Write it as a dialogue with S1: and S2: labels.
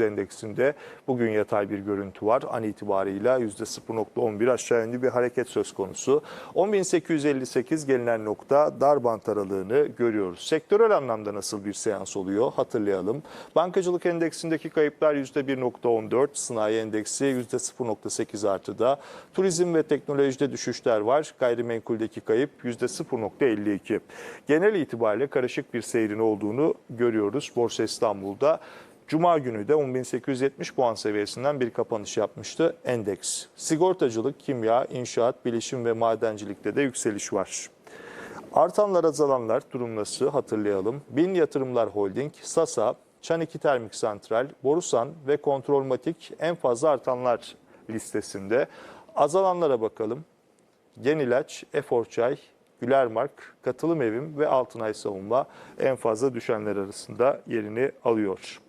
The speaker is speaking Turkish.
S1: endeksinde bugün yatay bir görüntü var. An itibarıyla %0.11 aşağı yönlü bir hareket söz konusu. 10.858 gelinen nokta dar bant aralığını görüyoruz. Sektörel anlamda nasıl bir seans oluyor hatırlayalım. Bankacılık endeksindeki kayıplar %1.14, sanayi endeksi %0.8 artıda. Turizm ve teknolojide düşüşler var. Gayrimenkuldeki kayıp %0.52. Genel itibariyle karışık bir seyrin olduğunu görüyoruz Borsa İstanbul'da. Cuma günü de 10.870 puan seviyesinden bir kapanış yapmıştı endeks. Sigortacılık, kimya, inşaat, bilişim ve madencilikte de yükseliş var. Artanlar azalanlar durum hatırlayalım. Bin Yatırımlar Holding, Sasa, Çaniki Termik Santral, Borusan ve Kontrolmatik en fazla artanlar listesinde. Azalanlara bakalım. Yenilaç, Eforçay, Gülermark, Katılım Evim ve Altınay Savunma en fazla düşenler arasında yerini alıyor.